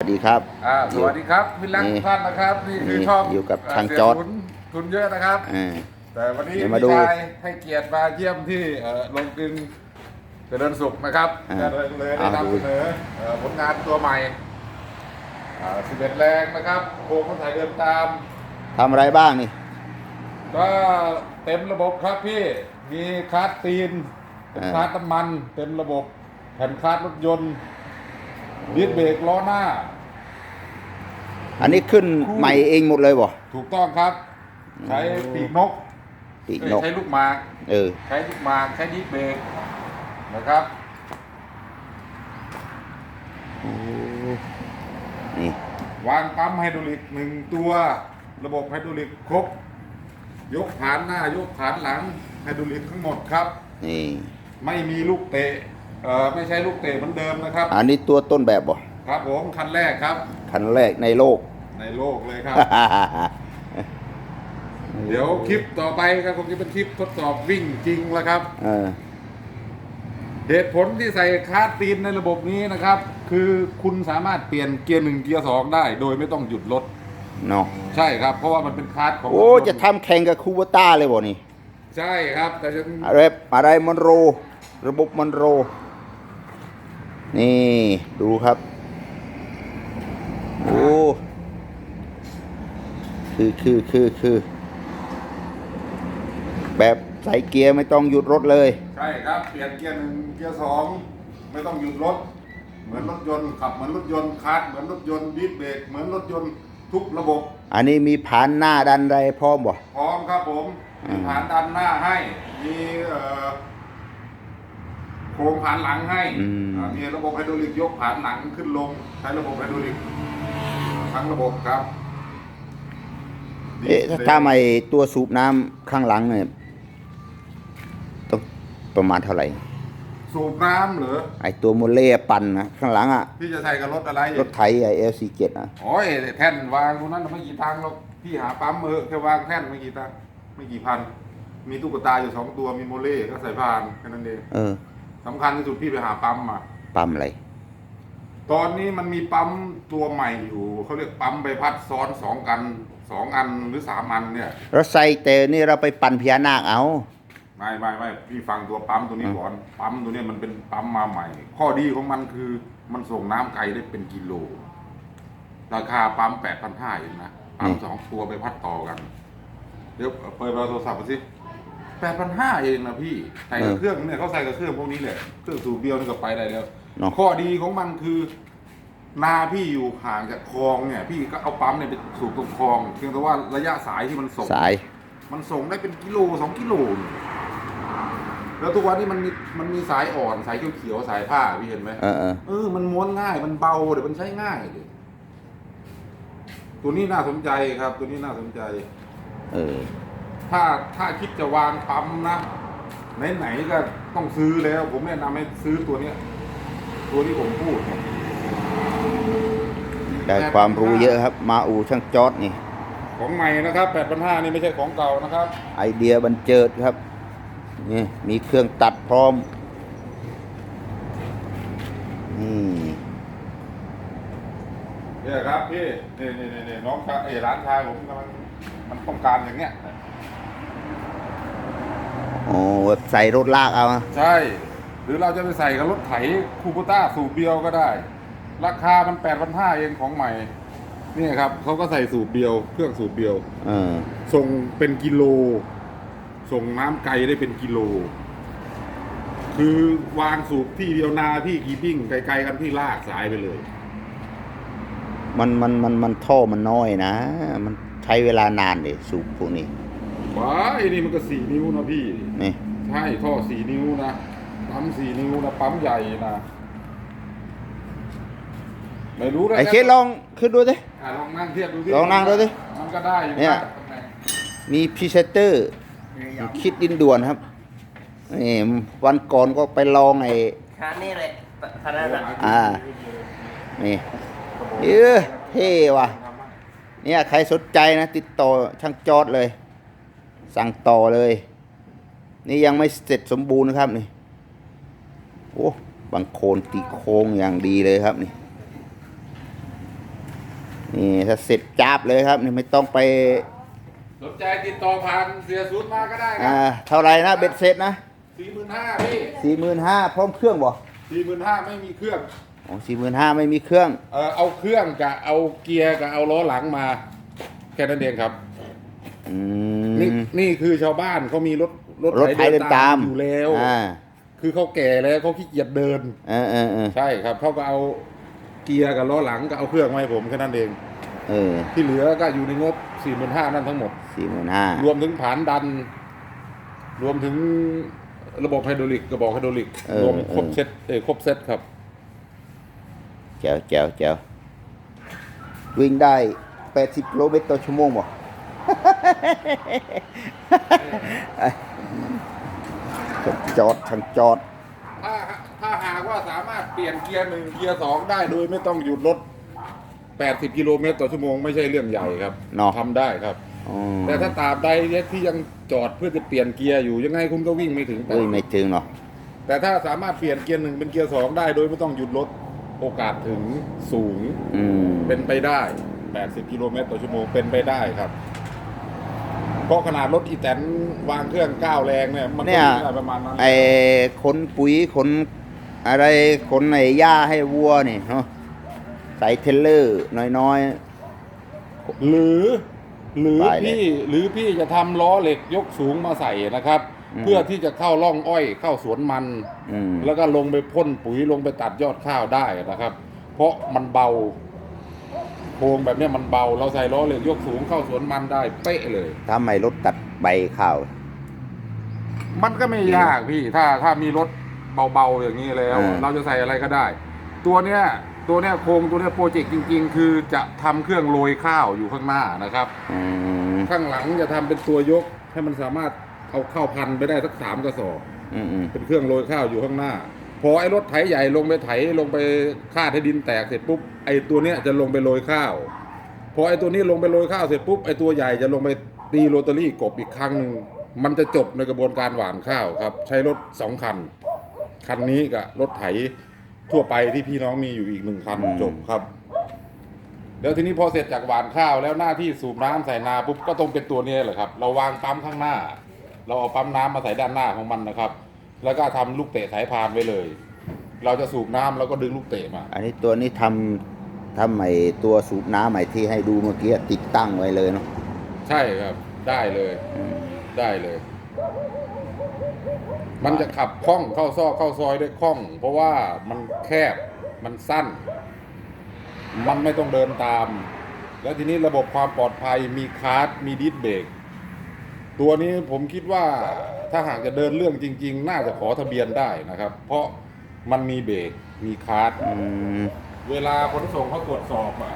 สวัสดีครับ อ่าสวัสดีครับพี่รักนี่ทุกท่านนะครับ นี่คือนี่ช่องอยู่กับเทางเสียจอร์จทุนทุนเยอะนะครับ อ่า แต่วันนี้เดี๋ยวพี่มาดูชายให้เกียรติมาเยี่ยมที่เอ่อโรงกลึงเจริญสุขนะครับอ่าก็เลยเลยได้เอาดู นำเสนอเอ่อผลงานตัวใหม่สิบเอ็ดแรงนะครับโครงคนไทยเดินตาม ทำอะไรบ้างนี่ ก็เต็มระบบครับพี่ มีคาร์ดตีนเป็นคาร์ดน้ำมัน เต็มระบบ แผ่นคาร์ดรถยนต์ ดิสเบรกล้อหน้า อันนี้ขึ้นคู่ใหม่เองหมดเลยบ่ ถูกต้องครับ ใช้ปีกนกปีกเอ้ยนกใช้ลูกหมาก เออ ใช้ลูกหมาก ใช้ดิสเบรกนะครับโอ้นี่ วางปั๊มไฮดรอลิกหนึ่งตัว ระบบไฮดรอลิกครบ ยกฐานหน้ายกฐานหลังไฮดรอลิกทั้งหมดครับ นี่ ไม่มีลูกเตะ เอ่อไม่ใช่ลูกเตะเหมือนเดิมนะครับ อันนี้ตัวต้นแบบบ่ครับผมคันแรกครับ คันแรกในโลก ในโลกเลยครับ เดี๋ยวคลิปต่อไปก็คงจะเป็นคลิปทดสอบวิ่งจริงแล้วครับ เออ เหตุผลที่ใส่คาร์ดตีนในระบบนี้นะครับ คือคุณสามารถเปลี่ยนเกียร์หนึ่งเกียร์สองได้ โดยไม่ต้องหยุดรถเนาะใช่ครับ เพราะว่ามันเป็นคาร์ดของโอ้รถยนต์จะทำแข่งกับคูเบต้าเลยบ่นี่ ใช่ครับ แต่จะ อะไรอะไรมอนโร ระบบมอนโร นี่ดูครับ โอ้คือคือคือคือ แบบใส่เกียร์ไม่ต้องหยุดรถเลย ใช่ครับเปลี่ยนเกียร์หนึ่งเกียร์สองไม่ต้องหยุดรถ เหมือนรถยนต์ขับเหมือนรถยนต์คาร์ดเหมือนรถยนต์ดิสเบรกเหมือนรถยนต์ทุกระบบ อันนี้มีผานหน้าดันไรพร้อมบ่พร้อมครับผมอืมีมผ่านด้านหน้าให้มีเอ่อ โครงผ่านหลังให้อ่ามีระบบไฮดรอลิกยกผ่านหลังขึ้นลง ใช้ระบบไฮดรอลิกทั้งระบบครับเอ๊ะถ้าถ้าไม่ตัวสูบน้ำข้างหลังเนี่ยต้องประมาณเท่าไหร่ สูบน้ำเหรอไอตัวโมเล่ปั่นนะข้างหลังอะพี่จะใส่กับรถอะไรรถไถไอเอลซีเจ็ดอะโอ้ยแท่นวางตรงนั้นไม่กี่ตังค์หรอกพี่หาปั๊มเออแค่วางแท่นไม่กี่ตังค์ไม่กี่พัน มีตุ๊กตาอยู่สองตัวมีโมเล่ก็ใส่พานแค่นั้นเอง เออ สำคัญที่สุดพี่ไปหาปั๊มมาปั๊มอะไร ตอนนี้มันมีปั๊มตัวใหม่อยู่เขาเรียกปั๊มใบพัดซ้อนสองกันสองอันหรือสามอันเนี่ยเราใส่แต่นี่เราไปปั่นพญานาคเอาไม่ไม่ไม่พี่ฟังตัวปั๊มตัวนี้ก่อนปั๊มตัวเนี้ยมันเป็นปั๊มมาใหม่ ข้อดีของมันคือมันส่งน้ำไกลได้เป็นกิโล ราคาปั๊มแปดพันห้าเองนะปั๊มสองตัวไปพัดต่อกัน เดี๋ยวเปิดเบอร์โทรศัพท์มาสิ แปดพันห้าเองนะพี่ใส่กับเครื่องเนี่ยเขาใส่กับเครื่องพวกนี้แหละเครื่องสูบเดียวนี่ก็ไปได้แล้วเนาะข้อดีของมันคือ นาพี่อยู่ห่างจากคลองเนี่ย พี่ก็เอาปั๊มเนี่ยไปสูบตรงคลองเพียงแต่ว่าระยะสายที่มันส่ง สาย มันส่งได้เป็นกิโลสองกิโลเนี่ยแล้วทุกวันนี้มันมีมันมีสายอ่อนสายเขียวๆสายผ้าพี่เห็นไหม เออเออ เออ มันม้วนง่าย มันเบา เดี๋ยวมันใช้ง่ายดิตัวนี้น่าสนใจครับ ตัวนี้น่าสนใจ เออ ถ้าถ้าคิดจะวางปั๊มนะไหนๆก็ต้องซื้อแล้ว ผมแนะนำให้ซื้อตัวเนี้ย ตัวที่ผมพูดเนี่ยได้ความรู้เยอะครับ มาอูช่างจอดนี่ ของใหม่นะครับ8,500นี่ไม่ใช่ของเก่านะครับ ไอเดียบันเจิดครับ นี่มีเครื่องตัดพร้อมนี่เนี่ยครับพี่นี่นี่นี่นี่น้องชายเออร้านชายผมกำลังมันต้องการอย่างเงี้ย โอ้ใส่รถลากเอา ใช่ หรือเราจะไปใส่กับรถไถคูปต้าสูบเดียวก็ได้ ราคามันแปดพันห้าเองของใหม่ นี่ครับเขาก็ใส่สูบเดียว เครื่องสูบเดียวเออ ส่งเป็นกิโล ส่งน้ำไกลได้เป็นกิโล คือวางสูบที่เดียวนาพี่กีบิ้งไกลๆกันพี่ลากสายไปเลย มันมันมันมันท่อมันน้อยนะ มันใช้เวลานานเลยสูบพวกนี้ ว้ายนี่มันก็สี่นิ้วนะพี่ นี่ ใช่ท่อสี่นิ้วนะปั๊มสี่นิ้วนะปั๊มใหญ่นะไม่รู้นะไอเคสลองขึ้นดูสิอะลองนั่งเทียบดูสิลองนั่งดูสิมันก็ได้อยู่เนี่ยตำแหน่งมีพรีเซนเตอร์คิดดินด่วนครับนี่วันก่อนก็ไปลองไอ้คันนี้เลยคันนั้นอะอ่านี่เออเท่ว่ะ เนี่ยใครสนใจนะ ติดต่อช่างจอดเลย สั่งต่อเลย นี่ยังไม่เสร็จสมบูรณ์นะครับนี่โอ้บางโคนตีโค้งอย่างดีเลยครับนี่นี่ถ้าเสร็จจับเลยครับนี่ไม่ต้องไปสนใจติดต่อผ่านเสียสูตรมาก็ได้คอ่ารับเท่าไหรนะเบ็ดเสร็จนะสี่หมื่นห้าพี่สี่หมื่นห้าพร้อมเครื่องบ่สี่หมื่นห้าไม่มีเครื่องอ๋อสี่หมื่นห้าไม่มีเครื่อง เออเอาเครื่องกับเอาเกียร์กับเอาล้อหลังมา แค่นั้นเองครับ อืนี่มนี่คือชาวบ้านเขามีรถรถไถเดินตามอยู่แล้ว อ่าคือเขาแก่แล้วเขาขี้เกียจเดิน เออเออเออใช่ครับเขาก็เอาเกียร์กับล้อหลังก็เอาเครื่องมาให้ผมแค่นั้นเอง เออที่เหลือก็อยู่ในงบสี่หมื่นห้านั่นทั้งหมด สี่หมื่นห้ารวมถึงผานดัน รวมถึงระบบไฮดรอลิกกระบอกไฮดรอลิก รวมครบเซตเออครบเซตครับ แจ๋วแจ๋วแจ๋ววิ่งได้แปดสิบกิโลเมตรต่อชั่วโมงบ่ จอดทางจอด ถ้าถ้าหากว่าสามารถเปลี่ยนเกียร์หนึ่งเกียร์สองได้โดยไม่ต้องหยุดรถ 80 กิโลเมตรต่อชั่วโมงไม่ใช่เรื่องใหญ่ครับเนาะ ทำได้ครับ อืมแต่ถ้าตราบใดที่ยังจอดเพื่อจะเปลี่ยนเกียร์อยู่ยังไงคุณก็วิ่งไม่ถึงเอ้ยไม่ถึงเนาะแต่ถ้าสามารถเปลี่ยนเกียร์หนึ่งเป็นเกียร์สองได้โดยไม่ต้องหยุดรถโอกาสถึงสูงอืมเป็นไปได้ 80 กิโลเมตรต่อชั่วโมงเป็นไปได้ครับ เพราะขนาดรถอีแตนวางเครื่องก้าวแรงเนี่ยมันก็เนี่ยวิ่งได้ประมาณนั้นไอ้ขนปุ๋ยขนอะไรขนไอ้หญ้าให้วัวนี่เนาะใส่เทรลเลอร์น้อย หรือหรือไปเลยพี่หรือพี่จะทำล้อเหล็กยกสูงมาใส่นะครับ อืม เพื่อที่จะเข้าร่องอ้อยเข้าสวนมัน ๆอืม แล้วก็ลงไปพ่นปุ๋ยลงไปตัดยอดข้าวได้นะครับ เพราะมันเบา โครงแบบเนี้ยมันเบาเราใส่ล้อเหล็กยกสูงเข้าสวนมันได้เป๊ะเลย ถ้าไม่รถตัดใบข้าว มันก็ไม่ยากพี่ ถ้าถ้ามีรถเบาๆอย่างนี้แล้วอืมเราจะใส่อะไรก็ได้ ตัวเนี้ยตัวเนี้ยโครงตัวเนี้ยโปรเจกต์จริง ๆ คือจะทำเครื่องโรยข้าวอยู่ข้างหน้านะครับ อืมข้างหลังจะทำเป็นตัวยกให้มันสามารถเอาเข้าพันไปได้สักสามกระสอบ อืมอืมเป็นเครื่องโรยข้าวอยู่ข้างหน้า พอไอ้รถไถใหญ่ลงไปไถลงไปคาดให้ดินแตกเสร็จปุ๊บไอ้ตัวเนี้ยจะลงไปโรยข้าวพอไอ้ตัวนี้ลงไปโรยข้าวเสร็จปุ๊บไอ้ตัวใหญ่จะลงไปตีโรตารี่กบอีกครั้งหนึ่งมันจะจบในกระบวนการหว่านข้าวครับ ใช้รถสองคัน คันนี้กับรถไถทั่วไปที่พี่น้องมีอยู่อีกหนึ่งคันจบครับแล้วทีนี้พอเสร็จจากหว่านข้าวแล้วหน้าที่สูบน้ำใส่นาปุ๊บก็ต้องเป็นตัวนี้แหละครับ เราวางปั๊มข้างหน้า เราเอาปั๊มน้ำมาใส่ด้านหน้าของมันนะครับ แล้วก็ทำลูกเตะสายพานไว้เลย เราจะสูบน้ำแล้วก็ดึงลูกเตะมา อันนี้ตัวนี้ทำทำไอ้ตัวสูบน้ำใหม่ที่ให้ดูเมื่อกี้ติดตั้งไว้เลยเนาะใช่ครับ ได้เลยอืมได้เลย มันจะขับคล่องเข้าซอกเข้าซอยได้คล่อง เพราะว่ามันแคบมันสั้น มันไม่ต้องเดินตาม แล้วทีนี้ระบบความปลอดภัยมีคาร์ดมีดิสเบรก ตัวนี้ผมคิดว่าถ้าหากจะเดินเรื่องจริง ๆ น่าจะขอทะเบียนได้นะครับ เพราะมันมีเบรกมีคาร์ดอืม เวลาขนส่งเขาตรวจสอบอะ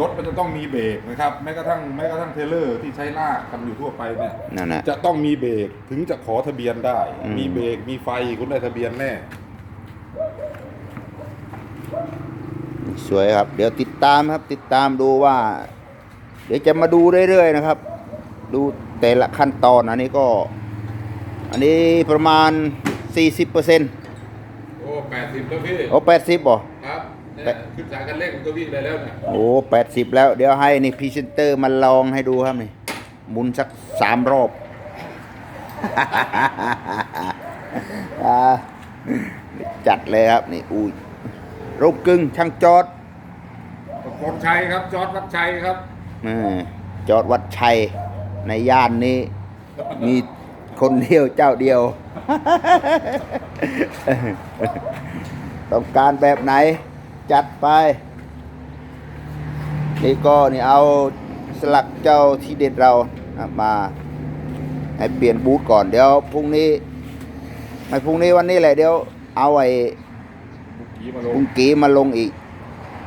รถมันจะต้องมีเบรกนะครับแม้กระทั่งแม้กระทั่งเทรลเลอร์ที่ใช้ลากกันอยู่ทั่วไปเนี่ย นั่นแหละ จะต้องมีเบรกถึงจะขอทะเบียนได้ อืม มีเบรกมีไฟคุณได้ทะเบียนแน่ สวยครับ เดี๋ยวติดตามครับ ติดตามดูว่า เดี๋ยวจะมาดูเรื่อยๆนะครับ ดูแต่ละขั้นตอนอันนี้ก็ อันนี้ประมาณ 40%เปอร์เซ็นต์โอ้แปดสิบแล้วพี่โอ้80บ่ครับเนี่ยขึ้นสายกันเร่งมันก็วิ่งได้แล้วเนี่ยโอ้80แล้ว เดี๋ยวให้นี่พรีเซนเตอร์มาลองให้ดูครับนี่หมุนสักสามรอบอ่าจัดเลยครับนี่อุ้ยรูปกึ่งช่างจอดประกรชัยครับจอร์ดวัดชัยครับเออจอดวัดชัย ในย่านนี้ มีคนเดียวเจ้าเดียว ต้องการแบบไหน จัดไป นี่ก็นี่เอาสลักเจ้าที่เด็ดเรานะมาให้เปลี่ยนบูธก่อนเดี๋ยวพรุ่งนี้ไม่พรุ่งนี้วันนี้แหละเดี๋ยว เอาไอ้ขี่มาลงพุงกีมาลงอีก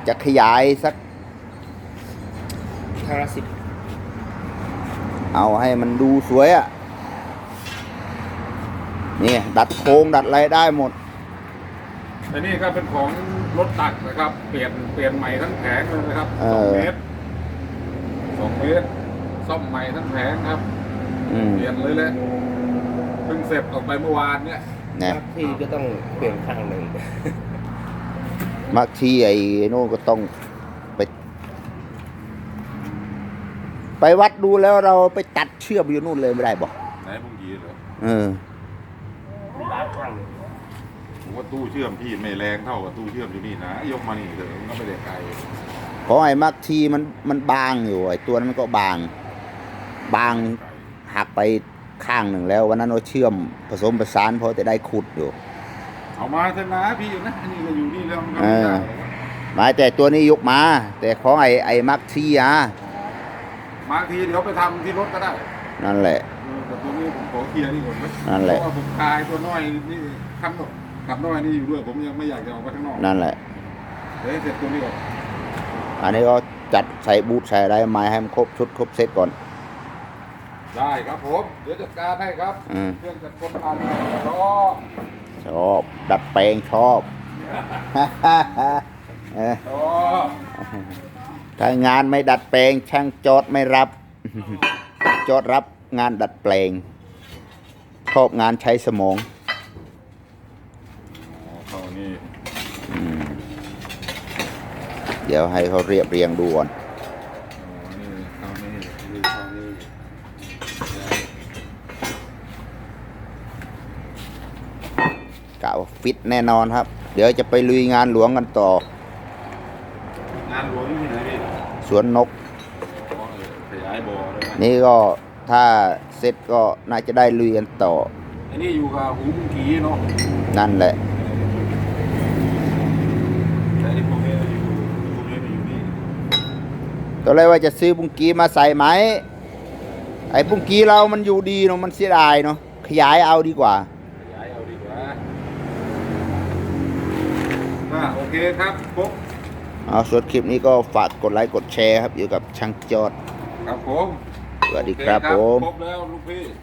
จะขยายสักคาราสิบ เอาให้มันดูสวยอะ่ะนี่ดัดโค้งดัดอะไรได้หมดแต่นี่ก็เป็นของรถตักนะครับ เปลี่ยนเปลี่ยนใหม่ทั้งแผงเลยนะครับเอสองอเมตรสองเมตรซ่อมใหม่ทั้งแผงครับอืมเปลี่ยนเลยแหละเพิ่งเสร็จออกไปเมื่อวานเนี่ยนะพี่ก็ต้องเปลี่ยนข้างหนึ่งบางทีไอ้โน่นก็ต้องไป ไปวัดดูแล้วเราไปตัดเชือกอยู่นู่นเลยไม่ได้บอกไหนบุ้งกีเหรอเออมีร้านข้างหนึ่งผมว่าตู้เชื่อมพี่ไม่แรงเท่ากับตู้เชื่อมอยู่นี่นะยกมานี่เถอะมันก็ไม่ได้ไกลเพราะไอ้มักทีมันมันบางอยู่ไอ้ตัวนั้นมันก็บาง บางไกลหักไปข้างหนึ่งแล้ว วันนั้นเราเชื่อมผสมประสานพอจะได้ขุดอยู่ เอามาเถอะนะพี่อยู่นะอันนี้ก็อยู่นี่แล้วมันก็เอไม่อได้หมายแต่ตัวนี้ยกมา แต่ของไอ้ไอ้มักทีอะ บางทีเดี๋ยวไปทำที่รถก็ได้นั่นแหละ เออแต่ตัวนี้ผมขอเคลียร์นี่ก่อนไหมนั่นแหละ เพราะว่าผมคลายตัวน้อยนี่ขับขับน้อยนี่อยู่ด้วยผมยังไม่อยากจะออกไปข้างนอกนั่นแหละ เดี๋ยวให้เสร็จตัวนี้ก่อนอันนี้ก็จัดใส่บูทใส่อะไรมาให้มันครบชุดครบเซตก่อน ได้ครับผม เดี๋ยวจัดการให้ครับอืม เครื่องจัดคนผ่านรอชอบดัดแปลงชอบ เออรอ ถ้างานไม่ดัดแปลง ช่างจอดไม่รับจอดรับงานดัดแปลงชอบงานใช้สมองอ๋อเข้านี่อืมเดี๋ยวให้เขาเรียบเรียงดูก่อนอ๋อนี่เข้านี่นี่เข้านี่กะว่าฟิตแน่นอนครับ เดี๋ยวจะไปลุยงานหลวงกันต่อ งานหลวงอยู่ที่ไหนพี่ สวนนกอ๋อเออขยายบ่อเลยนะนี่ก็ถ้าเสร็จก็น่าจะได้ลุยกันต่อ อันนี้อยู่กับหูมุงกีเนาะนั่นแหละ แต่ที่พวกนี้อยู่พวกนี้อยู่นี่ตอนแรกว่าจะซื้อปุงกีมาใส่ไหม ไอ้ปุงกีเรามันอยู่ดีเนาะ มันเสียดายเนาะ ขยายเอาดีกว่า ขยายเอาดีกว่าอ่าโอเคครับครบ เอาส่วนคลิปนี้ก็ฝากกดไลค์กดแชร์ครับอยู่กับช่างจอดครับผมสวัสดีครับโอเผมครบแล้วลูกพี่ค